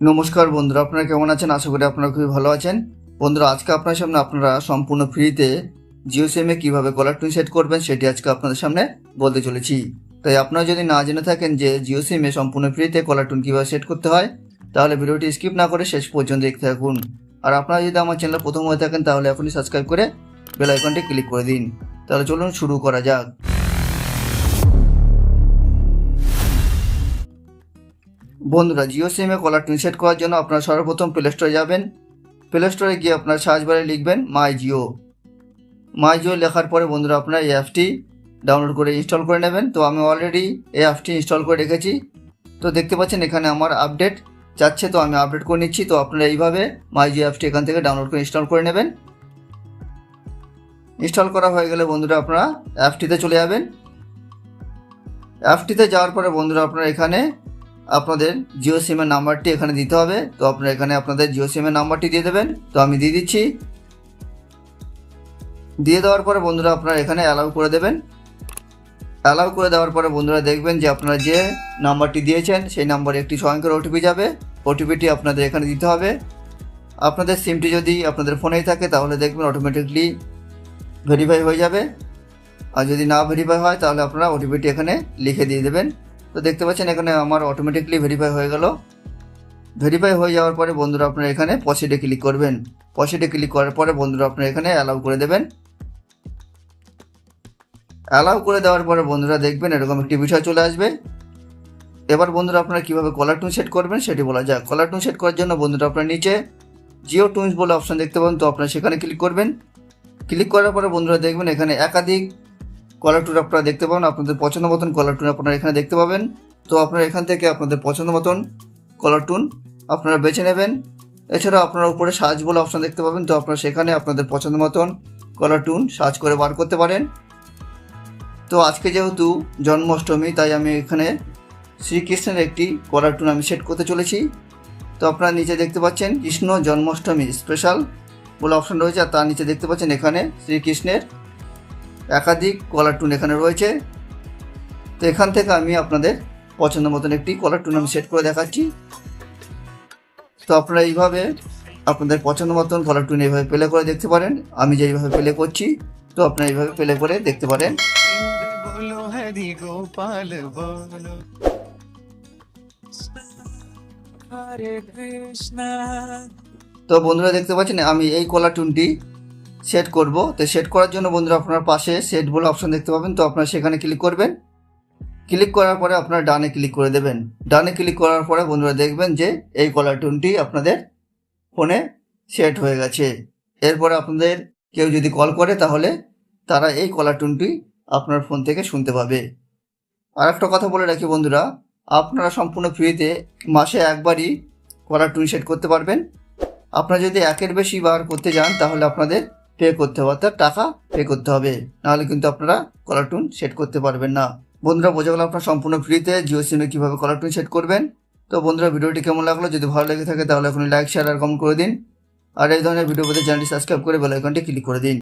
নমস্কার বন্ধুরা, আপনারা কেমন আছেন? আশা করি আপনারা খুবই ভালো আছেন। বন্ধুরা, আজকে আপনার সামনে আপনারা সম্পূর্ণ ফ্রিতে জিও সিমে কীভাবে কলার টুন সেট করবেন সেটি আজকে আপনাদের সামনে বলতে চলেছি। তাই আপনারা যদি না জেনে থাকেন যে জিও সিমে সম্পূর্ণ ফ্রিতে কলার টুন কীভাবে সেট করতে হয়, তাহলে ভিডিওটি স্কিপ না করে শেষ পর্যন্ত দেখতে থাকুন। আর আপনারা যদি আমার চ্যানেল প্রথম হয়ে থাকেন, তাহলে এখনই সাবস্ক্রাইব করে বেল আইকনটি ক্লিক করে দিন। তাহলে চলুন শুরু করা যাক। বন্ধুরা জিও সিমে কলার টুন সেট করার জন্য আপনারা সর্বপ্রথম প্লে স্টোরে যাবেন। প্লে স্টোরে গিয়ে আপনার সার্চ বারে লিখবেন মাই জিও মাই জিও লেখার পরে বন্ধুরা আপনারা এই অ্যাপটি ডাউনলোড করে ইনস্টল করে নেবেন। তো আমি অলরেডি এই অ্যাপটি ইনস্টল করে রেখেছি। তো দেখতে পাচ্ছেন এখানে আমার আপডেট যাচ্ছে, তো আমি আপডেট করে নিচ্ছি। তো আপনারা এইভাবে মাই জিও অ্যাপটি এখান থেকে ডাউনলোড করে ইনস্টল করে নেবেন। ইনস্টল করা হয়ে গেলে বন্ধুরা আপনারা অ্যাপটিতে চলে যাবেন। অ্যাপটিতে যাওয়ার পরে বন্ধুরা আপনারা এখানে আপনাদের জিও সিমের নাম্বারটি এখানে দিতে হবে। তো আপনারা এখানে আপনাদের জিও সিমের নাম্বারটি দিয়ে দেবেন। তো আমি দিয়ে দিচ্ছি। দিয়ে দেওয়ার পরে বন্ধুরা আপনারা এখানে অ্যালাউ করে দেবেন। অ্যালাউ করে দেওয়ার পরে বন্ধুরা দেখবেন যে আপনারা যে নাম্বারটি দিয়েছেন, সেই নাম্বারে একটি স্বয়ংক্রিয় ওটিপি যাবে। ওটিপিটি আপনাদের এখানে দিতে হবে। আপনাদের সিমটি যদি আপনাদের ফোনেই থাকে, তাহলে দেখবেন অটোমেটিকলি ভেরিফাই হয়ে যাবে। আর যদি না ভেরিফাই হয়, তাহলে আপনারা ওটিপিটি এখানে লিখে দিয়ে দেবেন। তো দেখতে পাচ্ছেন এখানে আমার অটোমেটিকলি ভেরিফাই হয়ে গেল। ভেরিফাই হয়ে যাওয়ার পরে বন্ধুরা আপনারা এখানে পসিডে ক্লিক করবেন। পসিডে ক্লিক করার পরে বন্ধুরা আপনারা এখানে অ্যালাউ করে দেবেন। অ্যালাউ করে দেওয়ার পরে বন্ধুরা দেখবেন এরকম একটি বিষয় চলে আসবে। এবার বন্ধুরা আপনারা কীভাবে কলার টুন সেট করবেন সেটি বলা যাক। কলার টুন সেট করার জন্য বন্ধুরা আপনার নিচে জিও টুনস বলে অপশান দেখতে পাবেন। তো আপনারা সেখানে ক্লিক করবেন। ক্লিক করার পরে বন্ধুরা দেখবেন এখানে একাধিক কলার টুন আপনারা দেখতে পাবেন, আপনাদের পছন্দ মতন কলার টুন আপনারা এখানে দেখতে পাবেন। তো আপনারা এখান থেকে আপনাদের পছন্দ মতন কলার টুন আপনারা বেছে নেবেন। এছাড়াও আপনারা উপরে সার্চ বলে অপশান দেখতে পাবেন, তো আপনারা সেখানে আপনাদের পছন্দ মতন কলার টুন সার্চ করে বার করতে পারেন। তো আজকে যেহেতু জন্মাষ্টমী, তাই আমি এখানে শ্রীকৃষ্ণের একটি কলার টুন আমি সেট করতে চলেছি। তো আপনারা নিচে দেখতে পাচ্ছেন, কৃষ্ণ জন্মাষ্টমী স্পেশাল বলে অপশন রয়েছে, আর তার নিচে দেখতে পাচ্ছেন এখানে শ্রীকৃষ্ণের একাধিক কলার টুন এখানে রয়েছে। তো এখান থেকে আমি আপনাদের পছন্দ মতন একটি কলার টুন আমি সেট করে দেখাচ্ছি। তো আপনারা এইভাবে আপনাদের পছন্দ মতন কলার টুন এইভাবে প্লে করে দেখতে পারেন। আমি যে এইভাবে প্লে করছি, তো আপনারা এইভাবে প্লে করে দেখতে পারেন। তো বন্ধুরা দেখতে পাচ্ছেন, আমি এই কলার টুনটি সেট করব। তো সেট করার জন্য বন্ধুরা আপনার পাশে সেট বলে অপশন দেখতে পাবেন। তো আপনারা সেখানে ক্লিক করবেন। ক্লিক করার পরে আপনারা ডানে ক্লিক করে দেবেন। ডানে ক্লিক করার পরে বন্ধুরা দেখবেন যে এই কলার টুনটি আপনাদের ফোনে সেট হয়ে গেছে। এরপরে আপনাদের কেউ যদি কল করে তাহলে তারা এই কলার টুনটি আপনার ফোন থেকে শুনতে পাবে। আর একটা কথা বলে রাখি বন্ধুরা, আপনারা সম্পূর্ণ ফ্রিতে মাসে একবারই কলার টুন সেট করতে পারবেন। আপনারা যদি একের বেশি বার করতে যান তাহলে আপনাদের পে করতে হবে, অর্থাৎ টাকা পে করতে হবে। নাহলে কিন্তু আপনারা কলার টুন সেট করতে পারবেন না। বন্ধুরা, বোঝা গেল আপনারা সম্পূর্ণ ফ্রিতে জিও সিমে কীভাবে কলার টুন সেট করবেন। তো বন্ধুরা, ভিডিওটি কেমন লাগল? যদি ভালো লেগে থাকে তাহলে এখন লাইক শেয়ার আর কমেন্ট করে দিন। আর এই ধরনের ভিডিও পেতে চ্যানেলটি সাবস্ক্রাইব করে বেলাইকনটি ক্লিক করে দিন।